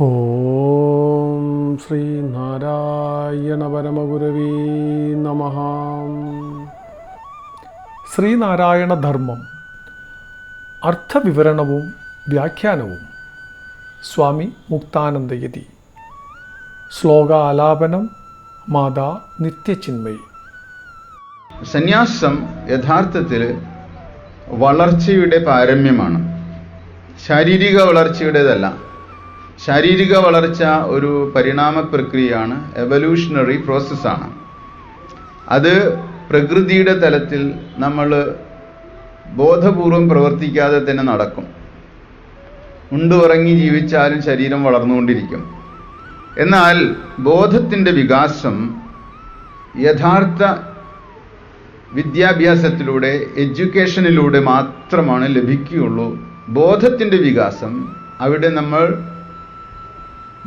ഓം ശ്രീ നാരായണ പരമഗുരവേ നമ. ശ്രീനാരായണ ധർമ്മം അർത്ഥവിവരണവും വ്യാഖ്യാനവും. സ്വാമി മുക്താനന്ദയതി. ശ്ലോകാലാപനം മാതാ നിത്യചിന്മയി. സന്യാസം യഥാർത്ഥത്തിൽ വളർച്ചയുടെ പാരമ്യമാണ്. ശാരീരിക വളർച്ചയുടേതല്ല ശാരീരിക വളർച്ച ഒരു പരിണാമ പ്രക്രിയയാണ് എവല്യൂഷണറി പ്രോസസ്സാണ് അത് പ്രകൃതിയുടെ തലത്തിൽ നമ്മൾ ബോധപൂർവം പ്രവർത്തിക്കാതെ തന്നെ നടക്കും. ഉണ്ടുറങ്ങി ജീവിച്ചാലും ശരീരം വളർന്നുകൊണ്ടിരിക്കും. എന്നാൽ ബോധത്തിന്റെ വികാസം യഥാർത്ഥ വിദ്യാഭ്യാസത്തിലൂടെ എഡ്യൂക്കേഷനിലൂടെ മാത്രമാണ് ലഭിക്കുകയുള്ളൂ. ബോധത്തിന്റെ വികാസം അവിടെ നമ്മൾ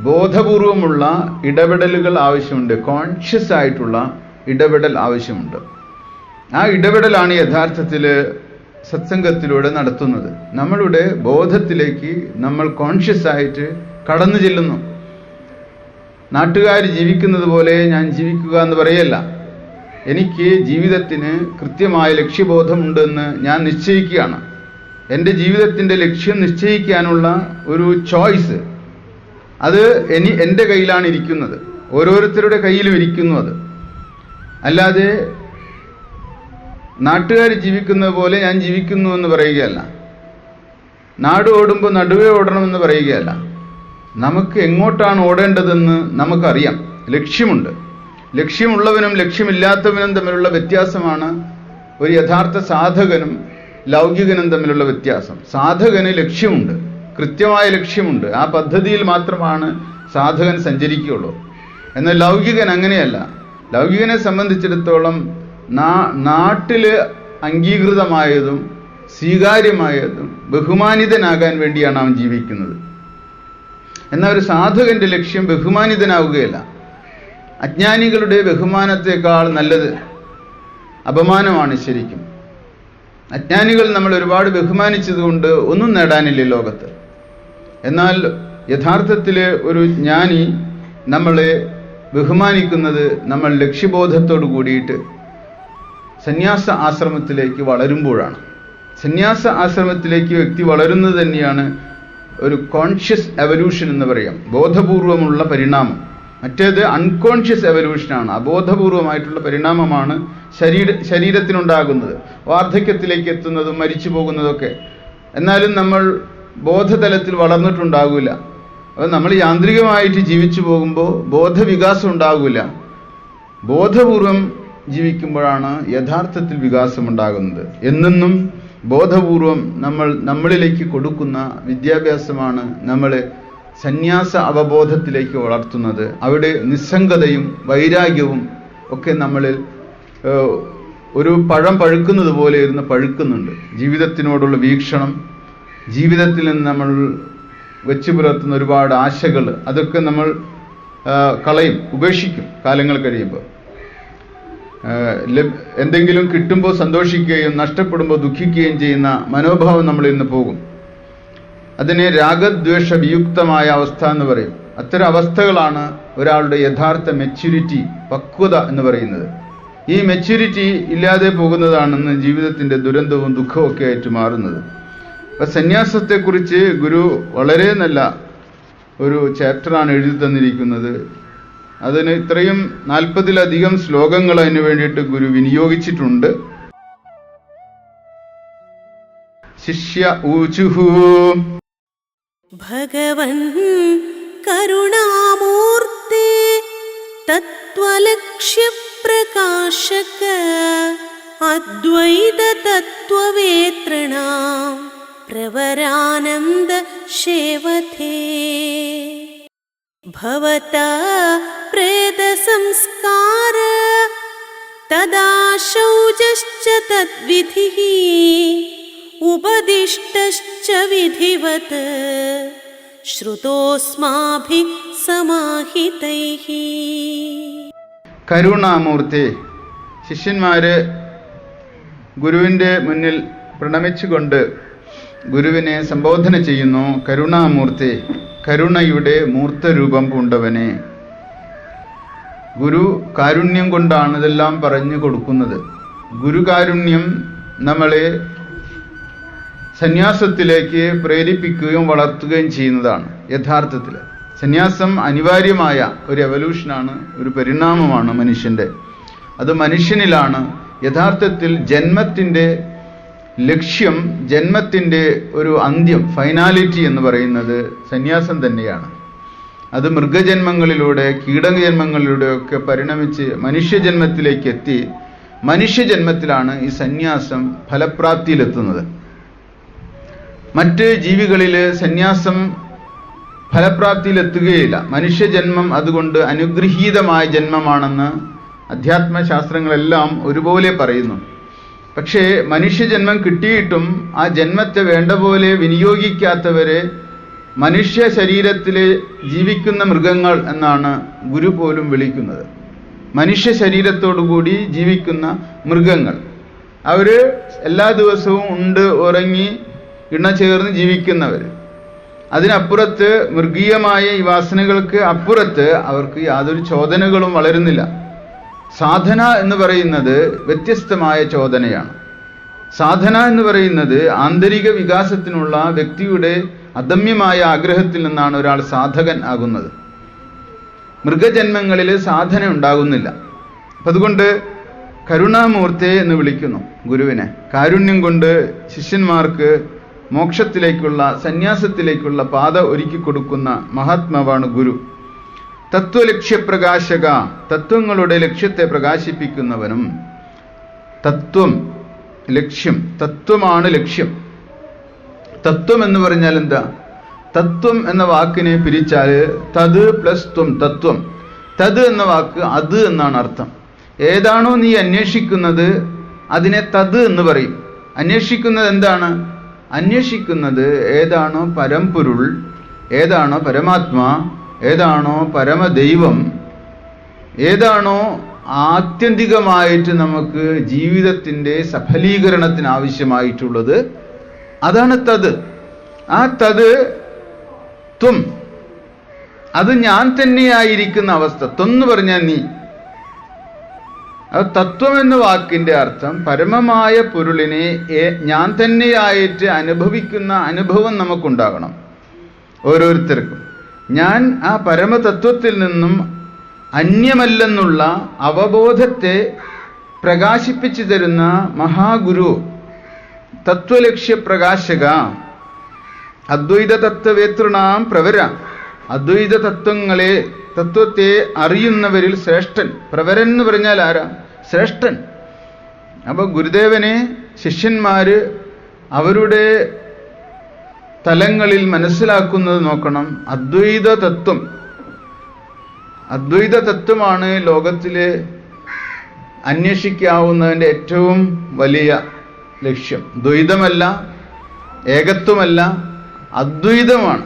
ബോധപൂർവമുള്ള ഇടപെടലുകൾ ആവശ്യമുണ്ട്. കോൺഷ്യസ് ആയിട്ടുള്ള ഇടപെടൽ ആവശ്യമുണ്ട്. ആ ഇടപെടലാണ് യഥാർത്ഥത്തിൽ സത്സംഗത്തിലൂടെ നടത്തുന്നത്. നമ്മളുടെ ബോധത്തിലേക്ക് നമ്മൾ കോൺഷ്യസ് ആയിട്ട് കടന്നു ചെല്ലുന്നു. നാട്ടുകാർ ജീവിക്കുന്നത് പോലെ ഞാൻ ജീവിക്കുക എന്ന് പറയല്ല. എനിക്ക് ജീവിതത്തിന് കൃത്യമായ ലക്ഷ്യബോധമുണ്ടെന്ന് ഞാൻ നിശ്ചയിക്കുകയാണ്. എന്റെ ജീവിതത്തിന്റെ ലക്ഷ്യം നിശ്ചയിക്കാനുള്ള ഒരു ചോയ്സ് അത് എനി എന്റെ കയ്യിലാണ് ഇരിക്കുന്നത്. ഓരോരുത്തരുടെ കയ്യിലും ഇരിക്കുന്നു അത്. അല്ലാതെ നാട്ടുകാർ ജീവിക്കുന്നത് പോലെ ഞാൻ ജീവിക്കുന്നു എന്ന് പറയുകയല്ല. നാട് ഓടുമ്പോൾ നടുവേ ഓടണമെന്ന് പറയുകയല്ല. നമുക്ക് എങ്ങോട്ടാണ് ഓടേണ്ടതെന്ന് നമുക്കറിയാം. ലക്ഷ്യമുണ്ട്. ലക്ഷ്യമുള്ളവനും ലക്ഷ്യമില്ലാത്തവനും തമ്മിലുള്ള വ്യത്യാസമാണ് ഒരു യഥാർത്ഥ സാധകനും ലൗകികനും തമ്മിലുള്ള വ്യത്യാസം. സാധകന് ലക്ഷ്യമുണ്ട്. കൃത്യമായ ലക്ഷ്യമുണ്ട്. ആ പദ്ധതിയിൽ മാത്രമാണ് സാധകൻ സഞ്ചരിക്കുകയുള്ളൂ. എന്നാൽ ലൗകികൻ അങ്ങനെയല്ല. ലൗകികനെ സംബന്ധിച്ചിടത്തോളം നാ നാട്ടിൽ അംഗീകൃതമായതും സ്വീകാര്യമായതും ബഹുമാനിതനാകാൻ വേണ്ടിയാണ് അവൻ ജീവിക്കുന്നത്. എന്നാൽ ഒരു സാധകന്റെ ലക്ഷ്യം ബഹുമാനിതനാവുകയല്ല. അജ്ഞാനികളുടെ ബഹുമാനത്തെക്കാൾ നല്ലത് അപമാനമാണ് ശരിക്കും. അജ്ഞാനികൾ നമ്മൾ ഒരുപാട് ബഹുമാനിച്ചതുകൊണ്ട് ഒന്നും നേടാനില്ല ലോകത്ത്. എന്നാൽ യഥാർത്ഥത്തിൽ ഒരു ജ്ഞാനി നമ്മളെ ബഹുമാനിക്കുന്നത് നമ്മൾ ലക്ഷ്യബോധത്തോടു കൂടിയിട്ട് സന്യാസ ആശ്രമത്തിലേക്ക് വളരുമ്പോഴാണ്. സന്യാസ ആശ്രമത്തിലേക്ക് വ്യക്തി വളരുന്നത് തന്നെയാണ് ഒരു കോൺഷ്യസ് എവല്യൂഷൻ എന്ന് പറയാം. ബോധപൂർവമുള്ള പരിണാമം. മറ്റേത് അൺകോൺഷ്യസ് എവല്യൂഷനാണ് അബോധപൂർവമായിട്ടുള്ള പരിണാമമാണ് ശരീര ശരീരത്തിനുണ്ടാകുന്നത്. വാർദ്ധക്യത്തിലേക്ക് എത്തുന്നതും മരിച്ചു പോകുന്നതൊക്കെ. എന്നാലും നമ്മൾ ബോധതലത്തിൽ വളർന്നിട്ടുണ്ടാകില്ല അപ്പോൾ നമ്മൾ യാന്ത്രികമായിട്ട് ജീവിച്ചു പോകുമ്പോൾ ബോധവികാസം ഉണ്ടാകില്ല ബോധപൂർവം ജീവിക്കുമ്പോഴാണ് യഥാർത്ഥത്തിൽ വികാസം ഉണ്ടാകുന്നത്. എന്നെന്നും ബോധപൂർവം നമ്മൾ നമ്മളിലേക്ക് കൊടുക്കുന്ന വിദ്യാഭ്യാസമാണ് നമ്മളെ സന്യാസ അവബോധത്തിലേക്ക് വളർത്തുന്നത്. അവിടെ നിസ്സംഗതയും വൈരാഗ്യവും ഒക്കെ നമ്മളിൽ ഒരു പഴം പഴുക്കുന്നത് പോലെ ഇരുന്ന് പഴുക്കുന്നുണ്ട്. ജീവിതത്തിനോടുള്ള വീക്ഷണം ജീവിതത്തിൽ നിന്ന് നമ്മൾ വെച്ചു പുലർത്തുന്ന ഒരുപാട് ആശകൾ അതൊക്കെ നമ്മൾ കളയും ഉപേക്ഷിക്കും കാലങ്ങൾ കഴിയുമ്പോൾ. എന്തെങ്കിലും കിട്ടുമ്പോൾ സന്തോഷിക്കുകയും നഷ്ടപ്പെടുമ്പോൾ ദുഃഖിക്കുകയും ചെയ്യുന്ന മനോഭാവം നമ്മളിൽ നിന്ന് പോകും. അതിനെ രാഗദ്വേഷ വിയുക്തമായ അവസ്ഥ എന്ന് പറയും. അത്തരം അവസ്ഥകളാണ് ഒരാളുടെ യഥാർത്ഥ മെച്യൂരിറ്റി പക്വത എന്ന് പറയുന്നത്. ഈ മെച്യൂരിറ്റി ഇല്ലാതെ പോകുന്നതാണെന്ന് ജീവിതത്തിന്റെ ദുരന്തവും ദുഃഖവും ഒക്കെ ആയിട്ട് മാറുന്നത്. അപ്പൊ സന്യാസത്തെക്കുറിച്ച് ഗുരു വളരെ നല്ല ഒരു ചാപ്റ്ററാണ് എഴുതി തന്നിരിക്കുന്നത്. അതിന് ഇത്രയും നാൽപ്പതിലധികം ശ്ലോകങ്ങൾ അതിന് വേണ്ടിയിട്ട് ഗുരു വിനിയോഗിച്ചിട്ടുണ്ട്. ശിഷ്യ ഊചുഹു भगवन् करुणामूर्ते तत्त्वलक्ष्यप्रकाशक अद्वैततत्त्ववेत्रणा प्रवरानन्द शेवथे। भवता प्रेतसंस्कार तदा शौचश्च तद्विधिः उपदिष्टश्च विधिवत् श्रुतोऽस्माभिः समाहितैः കരുണാമൂർത്തി ശിഷ്യന്മാര് ഗുരുവിൻ്റെ മുന്നിൽ പ്രണമിച്ചുകൊണ്ട് ഗുരുവിനെ സംബോധന ചെയ്യുന്നു കരുണാമൂർത്തി കരുണയുടെ മൂർത്തരൂപം പൂണ്ടവനെ ഗുരു കാരുണ്യം കൊണ്ടാണ് ഇതെല്ലാം പറഞ്ഞു കൊടുക്കുന്നത് ഗുരുകാരുണ്യം നമ്മളെ സന്യാസത്തിലേക്ക് പ്രേരിപ്പിക്കുകയും വളർത്തുകയും ചെയ്യുന്നതാണ് യഥാർത്ഥത്തിൽ സന്യാസം അനിവാര്യമായ ഒരു എവല്യൂഷനാണ് ഒരു പരിണാമമാണ് മനുഷ്യന്റെ അത് മനുഷ്യനിലാണ്. യഥാർത്ഥത്തിൽ ജന്മത്തിന്റെ ലക്ഷ്യം ജന്മത്തിന്റെ ഒരു അന്ത്യം ഫൈനാലിറ്റി എന്ന് പറയുന്നത് സന്യാസം തന്നെയാണ്. അത് മൃഗജന്മങ്ങളിലൂടെ കീടകജന്മങ്ങളിലൂടെയൊക്കെ പരിണമിച്ച് മനുഷ്യജന്മത്തിലേക്ക് എത്തി മനുഷ്യജന്മത്തിലാണ് ഈ സന്യാസം ഫലപ്രാപ്തിയിലെത്തുന്നത്. മറ്റ് ജീവികളിൽ സന്യാസം ഫലപ്രാപ്തിയിലെത്തുകയില്ല. മനുഷ്യജന്മം അതുകൊണ്ട് അനുഗ്രഹീതമായ ജന്മമാണെന്ന് അധ്യാത്മശാസ്ത്രങ്ങളെല്ലാം ഒരുപോലെ പറയുന്നു. പക്ഷേ മനുഷ്യജന്മം കിട്ടിയിട്ടും ആ ജന്മത്തെ വേണ്ട പോലെ വിനിയോഗിക്കാത്തവരെ മനുഷ്യ ശരീരത്തിൽ ജീവിക്കുന്ന മൃഗങ്ങൾ എന്നാണ് ഗുരു പോലും വിളിക്കുന്നത്. മനുഷ്യ ശരീരത്തോടുകൂടി ജീവിക്കുന്ന മൃഗങ്ങൾ. അവർ എല്ലാ ദിവസവും ഉണ്ട് ഉറങ്ങി ഇണ ചേർന്ന് ജീവിക്കുന്നവർ അതിനപ്പുറത്ത് മൃഗീയമായ ഈ വാസനകൾക്ക് അപ്പുറത്ത് അവർക്ക് യാതൊരു ചോദനകളും വളരുന്നില്ല. സാധന എന്ന് പറയുന്നത് വ്യത്യസ്തമായ ചോദനയാണ്. സാധന എന്ന് പറയുന്നത് ആന്തരിക വികാസത്തിനുള്ള വ്യക്തിയുടെ അദമ്യമായ ആഗ്രഹത്തിൽ നിന്നാണ് ഒരാൾ സാധകൻ ആകുന്നത്. മൃഗജന്മങ്ങളിൽ സാധന ഉണ്ടാകുന്നില്ല. അപ്പം അതുകൊണ്ട് കരുണാമൂർത്തെ എന്ന് വിളിക്കുന്നു ഗുരുവിനെ. കാരുണ്യം കൊണ്ട് ശിഷ്യന്മാർക്ക് മോക്ഷത്തിലേക്കുള്ള സന്യാസത്തിലേക്കുള്ള പാത ഒരുക്കി കൊടുക്കുന്ന മഹാത്മാവാണ് ഗുരു. തത്വലക്ഷ്യപ്രകാശക തത്വങ്ങളുടെ ലക്ഷ്യത്തെ പ്രകാശിപ്പിക്കുന്നവനും തത്വം ലക്ഷ്യം തത്വമാണ് ലക്ഷ്യം. തത്വം എന്ന് പറഞ്ഞാൽ എന്താ? തത്വം എന്ന വാക്കിനെ പിരിച്ചാൽ തത് പ്ലസ് ത്വം തത്വം. തത് എന്ന വാക്ക് അത് എന്നാണ് അർത്ഥം. ഏതാണോ നീ അന്വേഷിക്കുന്നത് അതിനെ തത് എന്ന് പറയും. അന്വേഷിക്കുന്നത് എന്താണ്? അന്വേഷിക്കുന്നത് ഏതാണോ പരംപൊരുൾ ഏതാണോ പരമാത്മാ ഏതാണോ പരമദൈവം ഏതാണോ ആത്യന്തികമായിട്ട് നമുക്ക് ജീവിതത്തിന്റെ സഫലീകരണത്തിന് ആവശ്യമായിട്ടുള്ളത് അതാണ് തത്. ആ തത് ത്വം. അത് ഞാൻ തന്നെയായിരിക്കുന്ന അവസ്ഥ. ത്വന്ന് പറഞ്ഞാൽ നീ. അത് തത്വം എന്ന വാക്കിന്റെ അർത്ഥം പരമമായ പൊരുളിനെ ഞാൻ തന്നെയായിട്ട് അനുഭവിക്കുന്ന അനുഭവം നമുക്കുണ്ടാകണം ഓരോരുത്തർക്കും. ഞാൻ ആ പരമതത്വത്തിൽ നിന്നും അന്യമല്ലെന്നുള്ള അവബോധത്തെ പ്രകാശിപ്പിച്ചു തരുന്ന മഹാഗുരു തത്വലക്ഷ്യ പ്രകാശക അദ്വൈത തത്വവേതൃണാം പ്രവര അദ്വൈത തത്വങ്ങളെ തത്വത്തെ അറിയുന്നവരിൽ ശ്രേഷ്ഠൻ. പ്രവരൻ എന്ന് പറഞ്ഞാൽ ആരാ? ശ്രേഷ്ഠൻ. അപ്പൊ ഗുരുദേവനെ ശിഷ്യന്മാർ അവരുടെ തലങ്ങളിൽ മനസ്സിലാക്കുന്നത് നോക്കണം. അദ്വൈത തത്വം. അദ്വൈത തത്വമാണ് ലോകത്തിലെ അന്വേഷിക്കാവുന്നതിന്റെ ഏറ്റവും വലിയ ലക്ഷ്യം. ദ്വൈതമല്ല ഏകത്വമല്ല അദ്വൈതമാണ്.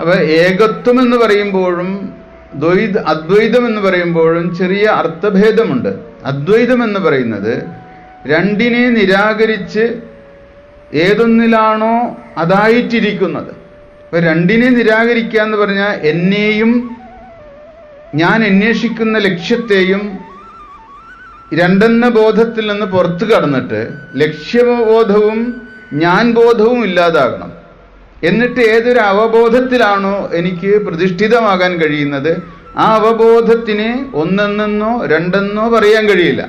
അപ്പൊ ഏകത്വം എന്ന് പറയുമ്പോഴും ദ്വൈത അദ്വൈതം എന്ന് പറയുമ്പോഴും ചെറിയ അർത്ഥഭേദമുണ്ട്. അദ്വൈതം എന്ന് പറയുന്നത് രണ്ടിനെ നിരാകരിച്ച് ഏതൊന്നിലാണോ അതായിട്ടിരിക്കുന്നത്. അപ്പൊ രണ്ടിനെ നിരാകരിക്കുക എന്ന് പറഞ്ഞാൽ എന്നെയും ഞാൻ അന്വേഷിക്കുന്ന ലക്ഷ്യത്തെയും രണ്ടെന്ന ബോധത്തിൽ നിന്ന് പുറത്തു കടന്നിട്ട് ലക്ഷ്യബോധവും ഞാൻ ബോധവും ഇല്ലാതാകണം. എന്നിട്ട് ഏതൊരു അവബോധത്തിലാണോ എനിക്ക് പ്രതിഷ്ഠിതമാകാൻ കഴിയുന്നത് ആ അവബോധത്തിന് ഒന്നെന്നോ രണ്ടെന്നോ പറയാൻ കഴിയില്ല.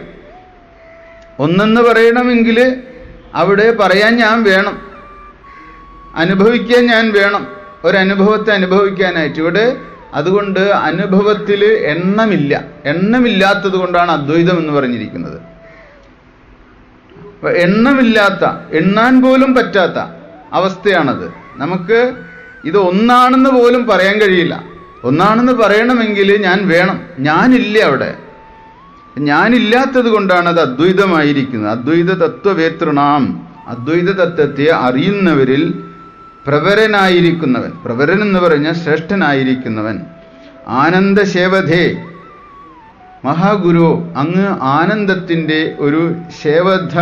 ഒന്നെന്ന് പറയണമെങ്കിൽ അവിടെ പറയാൻ ഞാൻ വേണം. അനുഭവിക്കാൻ ഞാൻ വേണം. ഒരനുഭവത്തെ അനുഭവിക്കാനായിട്ട്. ഇവിടെ അതുകൊണ്ട് അനുഭവത്തിൽ എണ്ണമില്ല. എണ്ണമില്ലാത്തത് കൊണ്ടാണ് അദ്വൈതം എന്ന് പറഞ്ഞിരിക്കുന്നത്. എണ്ണമില്ലാത്ത എണ്ണാൻ പോലും പറ്റാത്ത അവസ്ഥയാണത്. നമുക്ക് ഇത് ഒന്നാണെന്ന് പോലും പറയാൻ കഴിയില്ല. ഒന്നാണെന്ന് പറയണമെങ്കിൽ ഞാൻ വേണം. ഞാനില്ല അവിടെ? ഞാനില്ലാത്തത് കൊണ്ടാണ് അത് അദ്വൈതമായിരിക്കുന്നത്. അദ്വൈത തത്വവേതൃണാം അദ്വൈത തത്വത്തെ അറിയുന്നവരിൽ പ്രവരനായിരിക്കുന്നവൻ. പ്രവരൻ എന്ന് പറഞ്ഞാൽ ശ്രേഷ്ഠനായിരിക്കുന്നവൻ. ആനന്ദശേവധേ. മഹാഗുരു അങ്ങ് ആനന്ദത്തിന്റെ ഒരു ശേവധ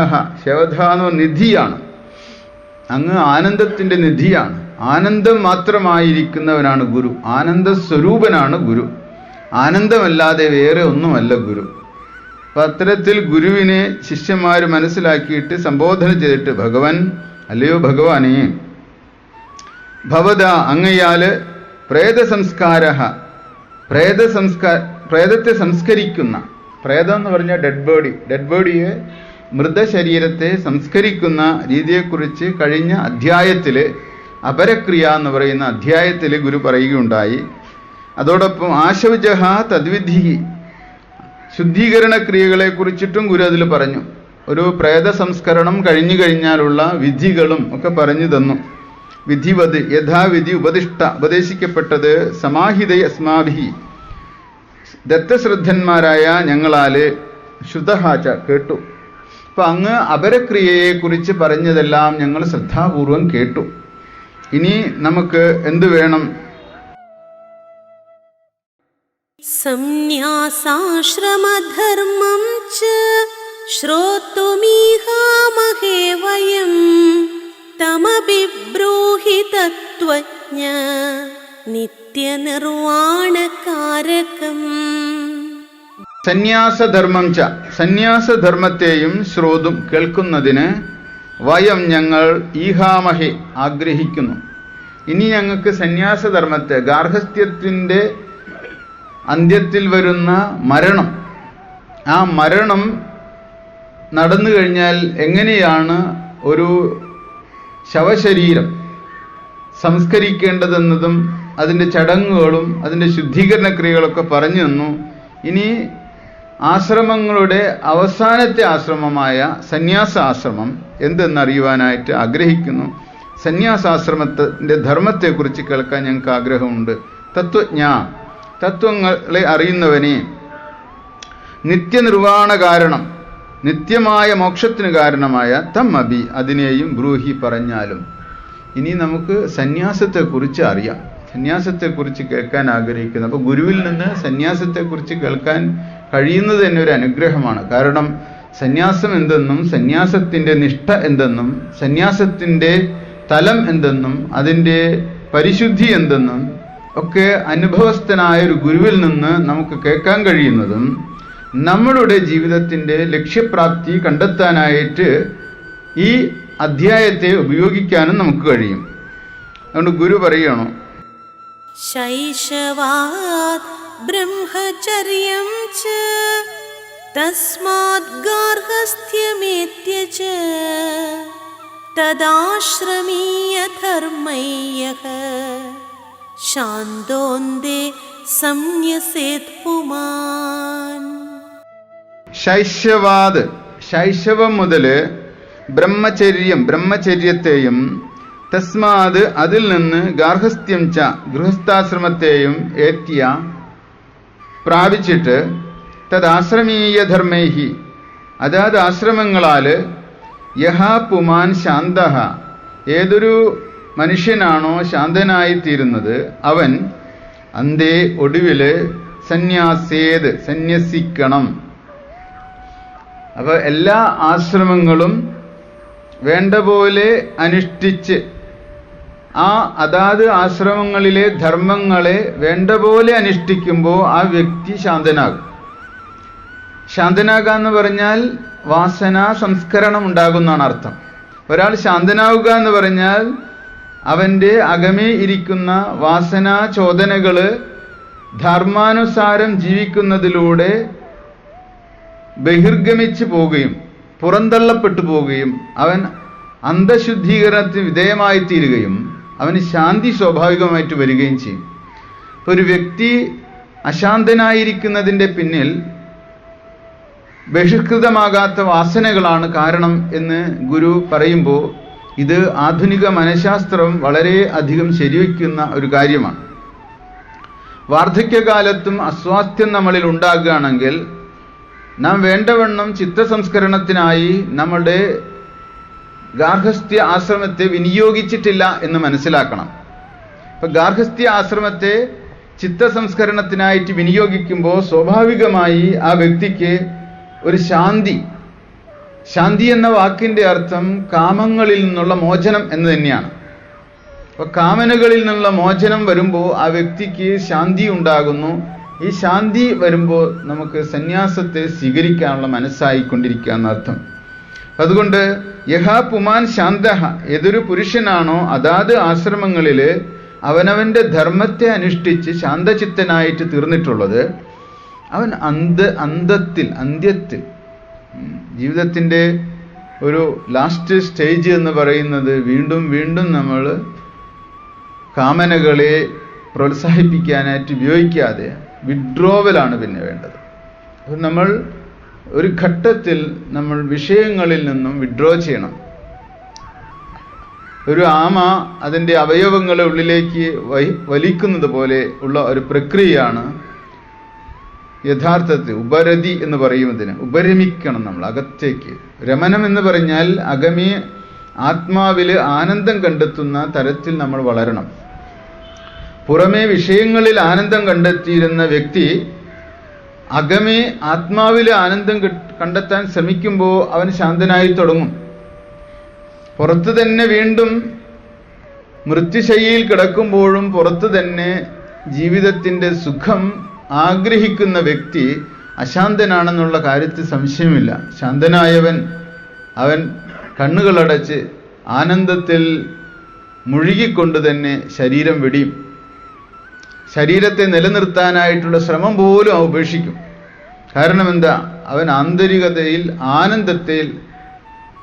ശേവധ എന്ന് നിധിയാണ്. അങ്ങ് ആനന്ദത്തിന്റെ നിധിയാണ്. ആനന്ദം മാത്രമായിരിക്കുന്നവനാണ് ഗുരു. ആനന്ദ സ്വരൂപനാണ് ഗുരു. ആനന്ദമല്ലാതെ വേറെ ഒന്നുമല്ല ഗുരു. അപ്പം അത്തരത്തിൽ ഗുരുവിനെ ശിഷ്യന്മാർ മനസ്സിലാക്കിയിട്ട് സംബോധന ചെയ്തിട്ട് ഭഗവൻ അല്ലയോ ഭഗവാനേ ഭവത സംസ്കാര പ്രേത സംസ്കാര പ്രേതത്തെ സംസ്കരിക്കുന്ന പ്രേതം എന്ന് പറഞ്ഞാൽ ഡെഡ് ബോഡി ഡെഡ് ബോഡിയെ മൃതശരീരത്തെ സംസ്കരിക്കുന്ന രീതിയെക്കുറിച്ച് കഴിഞ്ഞ അധ്യായത്തിൽ അപരക്രിയ എന്ന് പറയുന്ന അധ്യായത്തിൽ ഗുരു പറയുകയുണ്ടായി. അതോടൊപ്പം ആശവജഹ തദ്വിധി ശുദ്ധീകരണ ക്രിയകളെ കുറിച്ചിട്ടും ഗുരു അതിൽ പറഞ്ഞു. ഒരു പ്രേത സംസ്കരണം കഴിഞ്ഞു കഴിഞ്ഞാലുള്ള വിധികളും ഒക്കെ പറഞ്ഞു തന്നു. വിധിവത് യഥാവിധി ഉപദിഷ്ട ഉപദേശിക്കപ്പെട്ടത് സമാഹിത അസ്മാഭി ദത്തശ്രദ്ധന്മാരായ ഞങ്ങളാൽ ശുദ്ധഹാച കേട്ടു. അപ്പൊ അങ്ങ് അപരക്രിയയെക്കുറിച്ച് പറഞ്ഞതെല്ലാം ഞങ്ങൾ ശ്രദ്ധാപൂർവം കേട്ടു. ഇനി നമുക്ക് എന്തു വേണം? സംന്യാസാശ്രമധർമ്മം ശ്രോത്തുമീഹാമഹേ വയം തമബിബ്രൂഹി തത്വജ്ഞ നിത്യനിർവാണകാരകം. സന്യാസധർമ്മം ച. സന്യാസധർമ്മത്തെയും ശ്രോതും കേൾക്കുന്നതിന് വയം ഞങ്ങൾ ഈഹാമഹെ ആഗ്രഹിക്കുന്നു. ഇനി ഞങ്ങൾക്ക് സന്യാസധർമ്മത്തെ ഗാർഹസ്ഥ്യത്തിന്റെ അന്ത്യത്തിൽ വരുന്ന മരണം. ആ മരണം നടന്നു കഴിഞ്ഞാൽ എങ്ങനെയാണ് ഒരു ശവശരീരം സംസ്കരിക്കേണ്ടതെന്നതും അതിന്റെ ചടങ്ങുകളും അതിന്റെ ശുദ്ധീകരണ ക്രിയകളൊക്കെ പറഞ്ഞു തന്നു. ഇനി ആശ്രമങ്ങളുടെ അവസാനത്തെ ആശ്രമമായ സന്യാസ ആശ്രമം എന്തെന്നറിയുവാനായിട്ട് ആഗ്രഹിക്കുന്നു. സന്യാസാശ്രമത്തിന്റെ ധർമ്മത്തെക്കുറിച്ച് കേൾക്കാൻ ഞങ്ങൾക്ക് ആഗ്രഹമുണ്ട്. തത്വജ്ഞ തത്വങ്ങളെ അറിയുന്നവനെ നിത്യനിർവാണ കാരണം നിത്യമായ മോക്ഷത്തിന് കാരണമായ തമ്മബി അതിനെയും ബ്രൂഹി പറഞ്ഞാലും. ഇനി നമുക്ക് സന്യാസത്തെക്കുറിച്ച് അറിയാം. സന്യാസത്തെക്കുറിച്ച് കേൾക്കാൻ ആഗ്രഹിക്കുന്നു. അപ്പോൾ ഗുരുവിൽ നിന്ന് സന്യാസത്തെക്കുറിച്ച് കേൾക്കാൻ കഴിയുന്നത് തന്നെ ഒരു അനുഗ്രഹമാണ്. കാരണം സന്യാസം എന്തെന്നും സന്യാസത്തിന്റെ നിഷ്ഠ എന്തെന്നും സന്യാസത്തിന്റെ തലം എന്തെന്നും അതിന്റെ പരിശുദ്ധി എന്തെന്നും ഒക്കെ അനുഭവസ്ഥനായ ഒരു ഗുരുവിൽ നിന്ന് നമുക്ക് കേൾക്കാൻ കഴിയുന്നതും നമ്മളുടെ ജീവിതത്തിന്റെ ലക്ഷ്യപ്രാപ്തി കണ്ടെത്താനായിട്ട് ഈ അധ്യായത്തെ ഉപയോഗിക്കാനും നമുക്ക് കഴിയും. അതുകൊണ്ട് ഗുരു പറയണോ ब्रह्मचर्यं च तस्मात् गार्हस्थ्यमेत्य च तदाश्रमीयधर्मय्यः शान्तोन्दे संन्यसेत् पुमान् ശൈശവാത് ശൈശവം മുതൽ ബ്രഹ്മചര്യം ബ്രഹ്മചര്യത്തെയും തസ്മാത് അതിൽ നിന്ന് ഗാർഹസ്ഥ്യം ച ഗൃഹസ്ഥാശ്രമത്തെയും ഏത്തിയ പ്രാപിച്ചിട്ട് തദാശ്രമീയ ധർമ്മേഹി. അതാത് ആശ്രമങ്ങളാൽ യഹ പുമാൻ ശാന്ത ഏതൊരു മനുഷ്യനാണോ ശാന്തനായിത്തീരുന്നത് അവൻ അന്തേ ഒടുവിൽ സന്യാസേത് സന്യസിക്കണം. അപ്പോൾ എല്ലാ ആശ്രമങ്ങളും വേണ്ട പോലെ അനുഷ്ഠിച്ച് ആ അതാത് ആശ്രമങ്ങളിലെ ധർമ്മങ്ങളെ വേണ്ട പോലെ അനുഷ്ഠിക്കുമ്പോൾ ആ വ്യക്തി ശാന്തനാകും. ശാന്തനാകുക എന്ന് പറഞ്ഞാൽ വാസന സംസ്കരണം ഉണ്ടാകുന്നതാണ് അർത്ഥം. ഒരാൾ ശാന്തനാവുക എന്ന് പറഞ്ഞാൽ അവന്റെ അകമേ ഇരിക്കുന്ന വാസനാ ചോദനകൾ ധർമാനുസാരം ജീവിക്കുന്നതിലൂടെ ബഹിർഗമിച്ചു പോവുകയും പുറന്തള്ളപ്പെട്ടു പോവുകയും അവൻ അന്ധശുദ്ധീകരണത്തിന് വിധേയമായി തീരുകയും അവന് ശാന്തി സ്വാഭാവികമായിട്ട് വരികയും ചെയ്യും. ഒരു വ്യക്തി അശാന്തനായിരിക്കുന്നതിന്റെ പിന്നിൽ ബഹിഷ്കൃതമാകാത്ത വാസനകളാണ് കാരണം എന്ന് ഗുരു പറയുമ്പോൾ ഇത് ആധുനിക മനഃശാസ്ത്രം വളരെ അധികം ശരിവയ്ക്കുന്ന ഒരു കാര്യമാണ്. വാർദ്ധക്യകാലത്തും അസ്വാസ്ഥ്യം നമ്മളിൽ ഉണ്ടാകുകയാണെങ്കിൽ നാം വേണ്ടവണ്ണം ചിത്തസംസ്കരണത്തിനായി നമ്മളുടെ ഗാർഹസ്ഥ്യ ആശ്രമത്തെ വിനിയോഗിച്ചിട്ടില്ല എന്ന് മനസ്സിലാക്കണം. അപ്പൊ ഗാർഹസ്ഥ്യ ആശ്രമത്തെ ചിത്തസംസ്കരണത്തിനായിട്ട് വിനിയോഗിക്കുമ്പോൾ സ്വാഭാവികമായി ആ വ്യക്തിക്ക് ഒരു ശാന്തി ശാന്തി എന്ന വാക്കിന്റെ അർത്ഥം കാമങ്ങളിൽ നിന്നുള്ള മോചനം എന്ന് തന്നെയാണ്. അപ്പൊ കാമനകളിൽ നിന്നുള്ള മോചനം വരുമ്പോൾ ആ വ്യക്തിക്ക് ശാന്തി ഉണ്ടാകുന്നു. ഈ ശാന്തി വരുമ്പോൾ നമുക്ക് സന്യാസത്തെ സ്വീകരിക്കാനുള്ള മനസ്സായിക്കൊണ്ടിരിക്കുക എന്നർത്ഥം. അതുകൊണ്ട് യഹാ പുമാൻ ശാന്തഹ ഏതൊരു പുരുഷനാണോ അതാത് ആശ്രമങ്ങളിൽ അവനവന്റെ ധർമ്മത്തെ അനുഷ്ഠിച്ച് ശാന്തചിത്തനായിട്ട് തീർന്നിട്ടുള്ളത്. അവൻ അന്ത അന്തത്തിൽ അന്ത്യത്തിൽ. ജീവിതത്തിന്റെ ഒരു ലാസ്റ്റ് സ്റ്റേജ് എന്ന് പറയുന്നത് വീണ്ടും വീണ്ടും നമ്മൾ കാമനകളെ പ്രോത്സാഹിപ്പിക്കാനായിട്ട് ഉപയോഗിക്കാതെ വിഡ്രോവലാണ് പിന്നെ വേണ്ടത്. അപ്പം നമ്മൾ ഒരു ഘട്ടത്തിൽ നമ്മൾ വിഷയങ്ങളിൽ നിന്നും വിഡ്രോ ചെയ്യണം. ഒരു ആമ അതിന്റെ അവയവങ്ങളെ ഉള്ളിലേക്ക് വലിക്കുന്നത് പോലെ ഉള്ള ഒരു പ്രക്രിയയാണ് യഥാർത്ഥത്തിൽ ഉപരതി എന്ന് പറയുന്നതിന്. ഉപരമിക്കണം നമ്മൾ അകത്തേക്ക്. രമനം എന്ന് പറഞ്ഞാൽ അകമി ആത്മാവിൽ ആനന്ദം കണ്ടെത്തുന്ന തരത്തിൽ നമ്മൾ വളരണം. പുറമേ വിഷയങ്ങളിൽ ആനന്ദം കണ്ടെത്തിയിരുന്ന വ്യക്തി അകമേ ആത്മാവിൽ ആനന്ദം കണ്ടെത്താൻ ശ്രമിക്കുമ്പോൾ അവൻ ശാന്തനായി തുടങ്ങും. പുറത്ത് തന്നെ വീണ്ടും മൃത്യുശയ്യയിൽ കിടക്കുമ്പോഴും പുറത്ത് തന്നെ ജീവിതത്തിന്റെ സുഖം ആഗ്രഹിക്കുന്ന വ്യക്തി അശാന്തനാണെന്നുള്ള കാര്യത്തിൽ സംശയമില്ല. ശാന്തനായവൻ അവൻ കണ്ണുകളടച്ച് ആനന്ദത്തിൽ മുഴുകിക്കൊണ്ട് തന്നെ ശരീരം വെടിയും. ശരീരത്തെ നിലനിർത്താനായിട്ടുള്ള ശ്രമം പോലും അവ ഉപേക്ഷിക്കും. കാരണം എന്താ? അവൻ ആന്തരികതയിൽ ആനന്ദത്തിൽ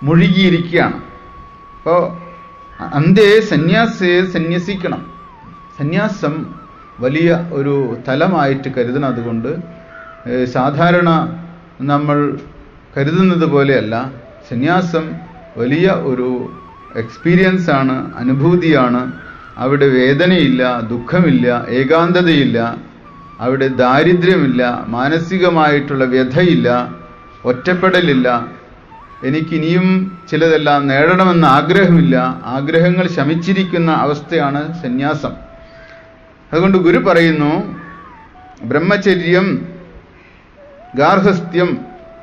മുഴുകിയിരിക്കുകയാണ്. അപ്പോൾ അന്തേ സന്യാസിയെ സന്യസിക്കണം. സന്യാസം വലിയ ഒരു തലമായിട്ട് കരുതണം. അതുകൊണ്ട് സാധാരണ നമ്മൾ കരുതുന്നത് പോലെയല്ല. സന്യാസം വലിയ ഒരു എക്സ്പീരിയൻസ് ആണ് അനുഭൂതിയാണ്. അവിടെ വേദനയില്ല ദുഃഖമില്ല ഏകാന്തതയില്ല അവിടെ ദാരിദ്ര്യമില്ല മാനസികമായിട്ടുള്ള വ്യഥയില്ല ഒറ്റപ്പെടലില്ല. എനിക്കിനിയും ചിലതെല്ലാം നേടണമെന്ന ആഗ്രഹമില്ല. ആഗ്രഹങ്ങൾ ശമിച്ചിരിക്കുന്ന അവസ്ഥയാണ് സന്യാസം. അതുകൊണ്ട് ഗുരു പറയുന്നു ബ്രഹ്മചര്യം ഗാർഹസ്ഥ്യം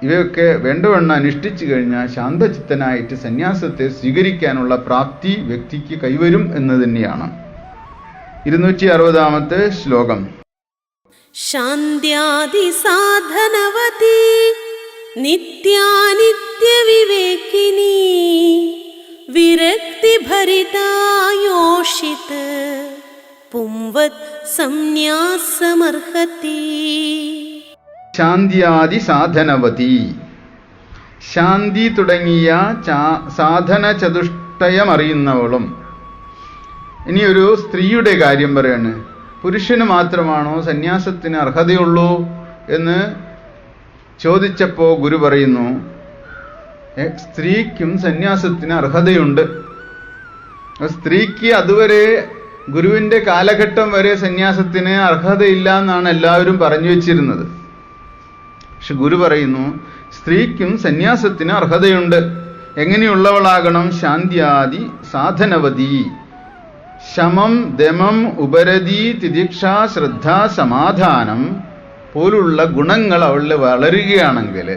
ഇവയൊക്കെ വേണ്ടവണ്ണം അനുഷ്ഠിച്ചു കഴിഞ്ഞാൽ ശാന്തചിത്തനായിട്ട് സന്യാസത്തെ സ്വീകരിക്കാനുള്ള പ്രാപ്തി വ്യക്തിക്ക് കൈവരും എന്ന് തന്നെയാണ്. ഇരുന്നൂറ്റി അറുപതാമത്തെ ശ്ലോകം. ശാന്ത്യാദി സാധനവതി വിരക്തി വിരക്തിഭരിതായോഷിത് പുംവത് സംന്യാസമർഹത്തി ശാന്തിയാദി സാധനവതി. ശാന്തി തുടങ്ങിയ സാധന ചതുഷ്ടയമറിയുന്നവളും ഇനി ഒരു സ്ത്രീയുടെ കാര്യം പറയാണ്. പുരുഷന് മാത്രമാണോ സന്യാസത്തിന് അർഹതയുള്ളൂ എന്ന് ചോദിച്ചപ്പോൾ ഗുരു പറയുന്നു സ്ത്രീക്കും സന്യാസത്തിന് അർഹതയുണ്ട്. സ്ത്രീക്ക് അതുവരെ ഗുരുവിന്റെ കാലഘട്ടം വരെ സന്യാസത്തിന് അർഹതയില്ല എന്നാണ് എല്ലാവരും പറഞ്ഞു വെച്ചിരുന്നത്. പക്ഷെ ഗുരു പറയുന്നു സ്ത്രീക്കും സന്യാസത്തിന് അർഹതയുണ്ട്. എങ്ങനെയുള്ളവളാകണം ശാന്തിയാദി സാധനവതി. ശമം ദമം ഉപരതി തിദിക്ഷ ശ്രദ്ധ സമാധാനം പോലുള്ള ഗുണങ്ങൾ അവളിൽ വളരുകയാണെങ്കിൽ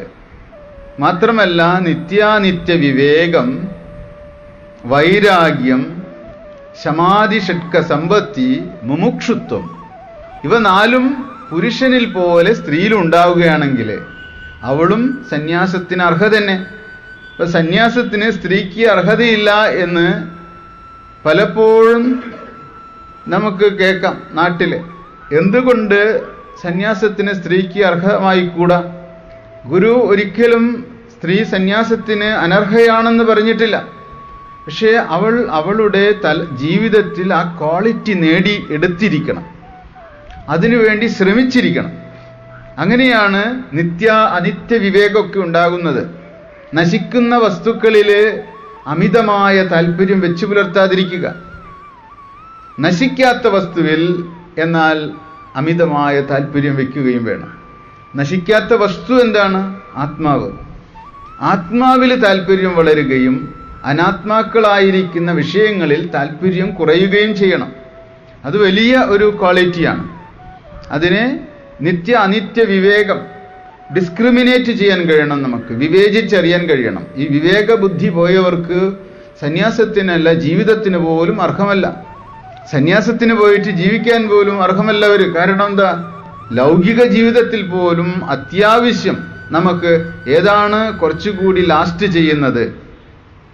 മാത്രമല്ല നിത്യാനിത്യ വിവേകം വൈരാഗ്യം ശമാതിഷഡ്ക സമ്പത്തി മുമുക്ഷുത്വം ഇവ നാലും പുരുഷനിൽ പോലെ സ്ത്രീയിലുണ്ടാവുകയാണെങ്കിൽ അവളും സന്യാസത്തിന് അർഹത തന്നെ ഇപ്പൊ സന്യാസത്തിന് സ്ത്രീക്ക് അർഹതയില്ല എന്ന് പലപ്പോഴും നമുക്ക് കേൾക്കാം നാട്ടിൽ. എന്തുകൊണ്ട് സന്യാസത്തിന് സ്ത്രീക്ക് അർഹമായിക്കൂടാ? ഗുരു ഒരിക്കലും സ്ത്രീ സന്യാസത്തിന് അനർഹയാണെന്ന് പറഞ്ഞിട്ടില്ല. പക്ഷേ അവൾ അവളുടെ തൽ ജീവിതത്തിൽ ആ ക്വാളിറ്റി നേടി എടുത്തിരിക്കണം. അതിനുവേണ്ടി ശ്രമിച്ചിരിക്കണം. അങ്ങനെയാണ് നിത്യ അനിത്യ വിവേകമൊക്കെ ഉണ്ടാകുന്നത്. നശിക്കുന്ന വസ്തുക്കളിൽ അമിതമായ താല്പര്യം വെച്ചു പുലർത്താതിരിക്കുക. നശിക്കാത്ത വസ്തുവിൽ എന്നാൽ അമിതമായ താല്പര്യം വെക്കുകയും വേണം. നശിക്കാത്ത വസ്തു എന്താണ്? ആത്മാവ്. ആത്മാവിൽ താല്പര്യം വളരുകയും അനാത്മാക്കളായിരിക്കുന്ന വിഷയങ്ങളിൽ താല്പര്യം കുറയുകയും ചെയ്യണം. അത് വലിയ ഒരു ക്വാളിറ്റിയാണ്. അതിനെ നിത്യ അനിത്യ വിവേകം ഡിസ്ക്രിമിനേറ്റ് ചെയ്യാൻ കഴിയണം നമുക്ക് വിവേചിച്ചറിയാൻ കഴിയണം. ഈ വിവേക ബുദ്ധി പോയവർക്ക് സന്യാസത്തിനല്ല ജീവിതത്തിന് പോലും അർഹമല്ല. സന്യാസത്തിന് പോയിട്ട് ജീവിക്കാൻ പോലും അർഹമല്ലവർ കാരണം എന്താ? ലൗകിക ജീവിതത്തിൽ പോലും അത്യാവശ്യം നമുക്ക് ഏതാണ് കുറച്ചുകൂടി ലാസ്റ്റ് ചെയ്യുന്നത്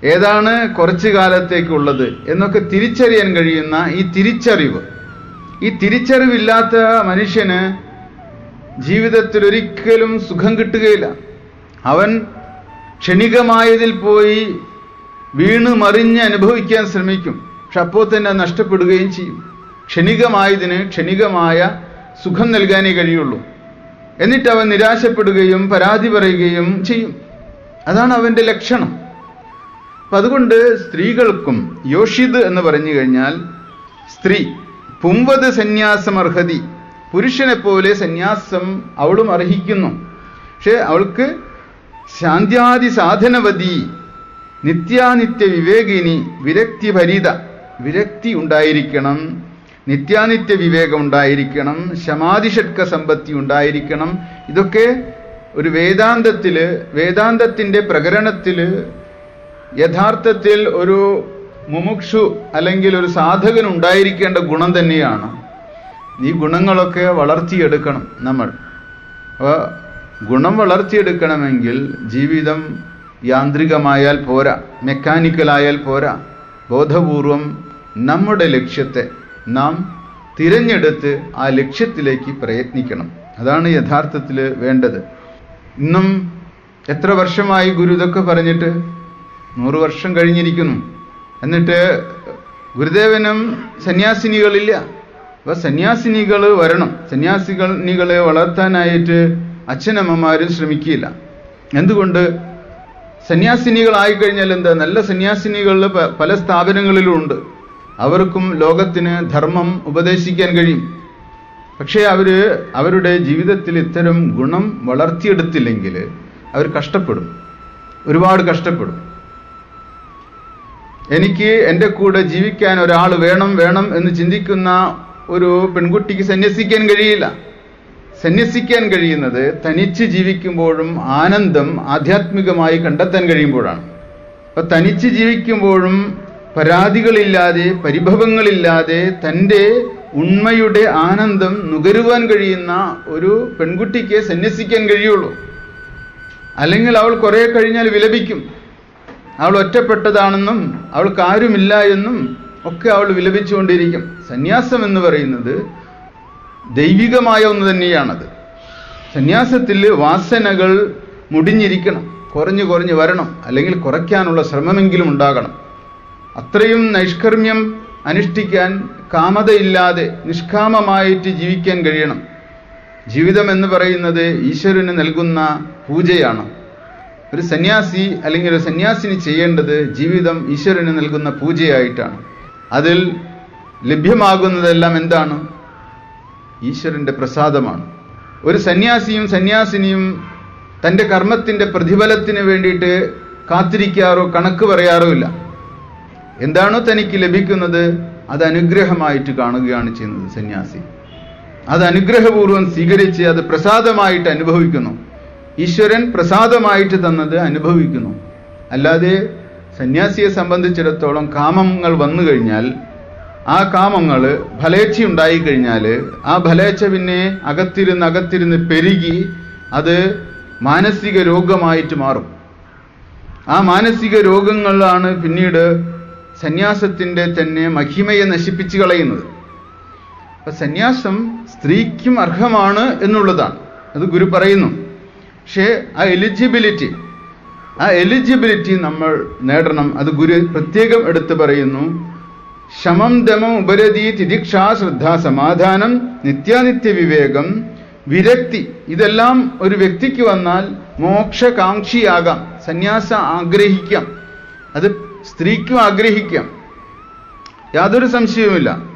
ഏതാണ് കുറച്ചു കാലത്തേക്കുള്ളത് എന്നൊക്കെ തിരിച്ചറിയാൻ കഴിയുന്ന ഈ തിരിച്ചറിവ്. ഈ തിരിച്ചറിവില്ലാത്ത മനുഷ്യന് ജീവിതത്തിൽ ഒരിക്കലും സുഖം കിട്ടുകയില്ല. അവൻ ക്ഷണികമായതിൽ പോയി വീണ് മറിഞ്ഞ് അനുഭവിക്കാൻ ശ്രമിക്കും. പക്ഷെ അപ്പോൾ തന്നെ നഷ്ടപ്പെടുകയും ചെയ്യും. ക്ഷണികമായതിന് ക്ഷണികമായ സുഖം നൽകാനേ കഴിയുള്ളൂ. എന്നിട്ട് അവൻ നിരാശപ്പെടുകയും പരാതി പറയുകയും ചെയ്യും. അതാണ് അവന്റെ ലക്ഷണം. അപ്പം അതുകൊണ്ട് സ്ത്രീകൾക്കും യോഷിത് എന്ന് പറഞ്ഞു കഴിഞ്ഞാൽ സ്ത്രീ പുംവത് സന്യാസമർഹതി. പുരുഷനെ പോലെ സന്യാസം അവളും അർഹിക്കുന്നു. പക്ഷെ അവൾക്ക് ശാന്ത്യാദി സാധനവതി നിത്യാനിത്യ വിവേകിനി വിരക്തി ഭരിത വിരക്തി ഉണ്ടായിരിക്കണം നിത്യാനിത്യ വിവേകം ഉണ്ടായിരിക്കണം ശമാതിഷട്ക സമ്പത്തി ഉണ്ടായിരിക്കണം. ഇതൊക്കെ ഒരു വേദാന്തത്തിൽ വേദാന്തത്തിന്റെ പ്രകരണത്തിൽ യഥാർത്ഥത്തിൽ ഒരു മുമുക്ഷു അല്ലെങ്കിൽ ഒരു സാധകൻ ഉണ്ടായിരിക്കേണ്ട ഗുണം തന്നെയാണ്. ഈ ഗുണങ്ങളൊക്കെ വളർത്തിയെടുക്കണം നമ്മൾ. അപ്പോൾ ഗുണം വളർത്തിയെടുക്കണമെങ്കിൽ ജീവിതം യാന്ത്രികമായാൽ പോരാ മെക്കാനിക്കലായാൽ പോരാ. ബോധപൂർവം നമ്മുടെ ലക്ഷ്യത്തെ നാം തിരഞ്ഞെടുത്ത് ആ ലക്ഷ്യത്തിലേക്ക് പ്രയത്നിക്കണം. അതാണ് യഥാർത്ഥത്തിൽ വേണ്ടത്. ഇന്നും എത്ര വർഷമായി ഗുരു ഇതൊക്കെ പറഞ്ഞിട്ട്? നൂറ് വർഷം കഴിഞ്ഞിരിക്കുന്നു. എന്നിട്ട് ഗുരുദേവനും സന്യാസിനികളില്ല അപ്പൊ സന്യാസിനികൾ വരണം. സന്യാസിനികളെ വളർത്താനായിട്ട് അച്ഛനമ്മമാരും ശ്രമിക്കില്ല എന്തുകൊണ്ട്? സന്യാസിനികളായി കഴിഞ്ഞാൽ എന്താ? നല്ല സന്യാസിനികൾ പല സ്ഥാപനങ്ങളിലും ഉണ്ട്. അവർക്കും ലോകത്തിന് ധർമ്മം ഉപദേശിക്കാൻ കഴിയും. പക്ഷേ അവർ അവരുടെ ജീവിതത്തിൽ ഇത്തരം ഗുണം വളർത്തിയെടുത്തില്ലെങ്കിൽ അവർ കഷ്ടപ്പെടും. ഒരുപാട് കഷ്ടപ്പെടും. എനിക്ക് എന്റെ കൂടെ ജീവിക്കാൻ ഒരാൾ വേണം വേണം എന്ന് ചിന്തിക്കുന്ന ഒരു പെൺകുട്ടിക്ക് സന്യസിക്കാൻ കഴിയില്ല. സന്യസിക്കാൻ കഴിയുന്നത് തനിച്ച് ജീവിക്കുമ്പോഴും ആനന്ദം ആധ്യാത്മികമായി കണ്ടെത്താൻ കഴിയുമ്പോഴാണ്. അപ്പൊ തനിച്ച് ജീവിക്കുമ്പോഴും പരാതികളില്ലാതെ പരിഭവങ്ങളില്ലാതെ തന്റെ ഉണ്മയുടെ ആനന്ദം നുകരുവാൻ കഴിയുന്ന ഒരു പെൺകുട്ടിക്ക് സന്യസിക്കാൻ കഴിയുള്ളൂ. അല്ലെങ്കിൽ അവൾ കുറെ കഴിഞ്ഞാൽ വിലപിക്കും. അവൾ ഒറ്റപ്പെട്ടതാണെന്നും അവൾക്ക് ആരുമില്ല എന്നും ഒക്കെ അവൾ വിലപിച്ചുകൊണ്ടിരിക്കും. സന്യാസം എന്ന് പറയുന്നത് ദൈവികമായ ഒന്ന് തന്നെയാണത്. സന്യാസത്തിൽ വാസനകൾ മുടിഞ്ഞിരിക്കണം കുറഞ്ഞു കുറഞ്ഞു വരണം അല്ലെങ്കിൽ കുറയ്ക്കാനുള്ള ശ്രമമെങ്കിലും ഉണ്ടാകണം. അത്രയും നൈഷ്കർമ്മ്യം അനുഷ്ഠിക്കാൻ കാമതയില്ലാതെ നിഷ്കാമമായിട്ട് ജീവിക്കാൻ കഴിയണം. ജീവിതം എന്ന് പറയുന്നത് ഈശ്വരന് നൽകുന്ന പൂജയാണ്. ഒരു സന്യാസി അല്ലെങ്കിൽ ഒരു സന്യാസിനി ചെയ്യേണ്ടത് ജീവിതം ഈശ്വരന് നൽകുന്ന പൂജയായിട്ടാണ്. അതിൽ ലഭ്യമാകുന്നതെല്ലാം എന്താണ്? ഈശ്വരന്റെ പ്രസാദമാണ്. ഒരു സന്യാസിയും സന്യാസിനിയും തന്റെ കർമ്മത്തിന്റെ പ്രതിഫലത്തിന് വേണ്ടിയിട്ട് കാത്തിരിക്കാറോ കണക്ക് പറയാറോ ഇല്ല. എന്താണോ തനിക്ക് ലഭിക്കുന്നത് അത് അനുഗ്രഹമായിട്ട് കാണുകയാണ് ചെയ്യുന്നത് സന്യാസി. അത് അനുഗ്രഹപൂർവം സ്വീകരിച്ച് അത് പ്രസാദമായിട്ട് അനുഭവിക്കുന്നു. ഈശ്വരൻ പ്രസാദമായിട്ട് തന്നത് അനുഭവിക്കുന്നു. അല്ലാതെ സന്യാസിയെ സംബന്ധിച്ചിടത്തോളം കാമങ്ങൾ വന്നു കഴിഞ്ഞാൽ ആ കാമങ്ങൾ ഫലേച്ഛ ഉണ്ടായിക്കഴിഞ്ഞാൽ ആ ഫലേച്ഛ പിന്നെ അകത്തിരുന്ന് അകത്തിരുന്ന് പെരുകി അത് മാനസിക രോഗമായിട്ട് മാറും. ആ മാനസിക രോഗങ്ങളാണ് പിന്നീട് സന്യാസത്തിന്റെ തന്നെ മഹിമയെ നശിപ്പിച്ചു കളയുന്നത്. അപ്പൊ സന്യാസം സ്ത്രീക്കും അർഹമാണ് എന്നുള്ളതാണ്. അത് ഗുരു പറയുന്നു. പക്ഷേ ആ എലിജിബിലിറ്റി ആ എലിജിബിലിറ്റി നമ്മൾ നേടണം. അത് ഗുരു പ്രത്യേകം എടുത്തു പറയുന്നു. ശമം ദമം ഉപരതി തിദിക്ഷ ശ്രദ്ധ സമാധാനം നിത്യാനിത്യ വിവേകം വിരക്തി ഇതെല്ലാം ഒരു വ്യക്തിക്ക് വന്നാൽ മോക്ഷകാംക്ഷിയാകാം സന്യാസ ആഗ്രഹിക്കാം അത് സ്ത്രീക്കും ആഗ്രഹിക്കാം. യാതൊരു സംശയവുമില്ല.